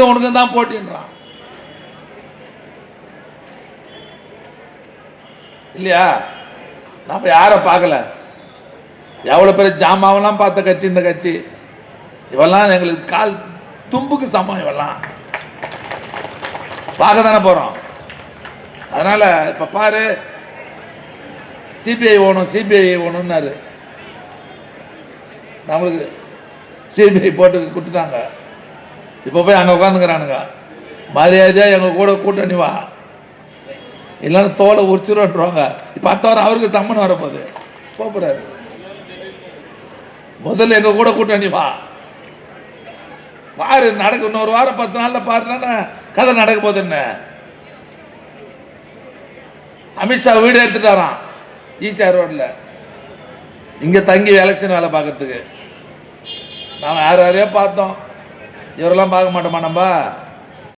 உனக்கு தான் போட்டின்றான். இல்லையா? நம்ம யாரை பார்க்கல? எவ்வளோ பேர் ஜாமாவெல்லாம் பார்த்த கட்சி இந்த கட்சி. இவெல்லாம் எங்களுக்கு கால் தும்புக்கு சமம் இவெல்லாம். பார்க்க தானே போகிறோம் அதனால் இப்போ பாரு சிபிஐ ஓணும் சிபிஐ ஓணும்னாரு. நம்மளுக்கு சிபிஐ போட்டு கொடுத்துட்டாங்க. இப்போ போய் அங்கே உட்காந்துக்கிறானுங்க மரியாதையாக எங்கள் கூட கூட்டணி வா. இல்லைன்னா தோலை உரிச்சுருவாங்க இப்போ அடுத்த வாரம் அவருக்கு சம்மன் வரப்போகுது. போகிறாரு முதல்ல எங்கள் கூட கூட்டணி வா. பாரு நடக்கு இன்னொரு வாரம் பத்து நாளில் பாருன்னா கதை நடக்க போகுது என்ன? அமித்ஷா வீடு எடுத்துட்டாராம் ஈசிஆர் ரோட்டில் இங்கே தங்கி எலெக்ஷன் வேலை பார்க்கறதுக்கு. நாம் யார் யாரையோ பார்த்தோம். இவரெல்லாம் பார்க்க மாட்டோமா நம்ம?